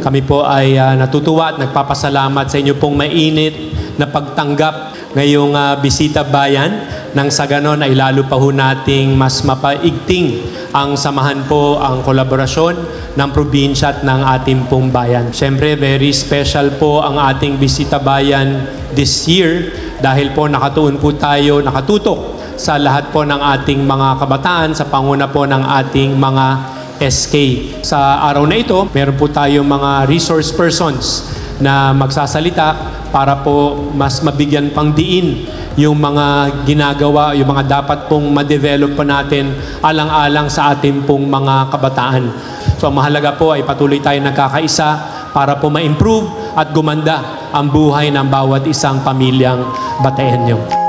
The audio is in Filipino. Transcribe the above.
Kami po ay ah, natutuwa at nagpapasalamat sa inyo pong mainit na pagtanggap ngayong ah, bisita bayan nang sa ganon ay lalo pa ho nating mas mapaigting ang samahan po ang kolaborasyon ng probinsya at ng ating pong bayan. Siyempre, very special po ang ating bisita bayan this year dahil po nakatuon po tayo, nakatutok sa lahat po ng ating mga kabataan, sa panguna po ng ating mga SK. Sa araw na ito, meron po tayong mga resource persons na magsasalita para po mas mabigyan pang diin yung mga ginagawa, yung mga dapat pong ma-develop pa natin alang-alang sa ating pong mga kabataan. So mahalaga po ay patuloy tayo nagkakaisa para po ma-improve at gumanda ang buhay ng bawat isang pamilyang Bataenyo.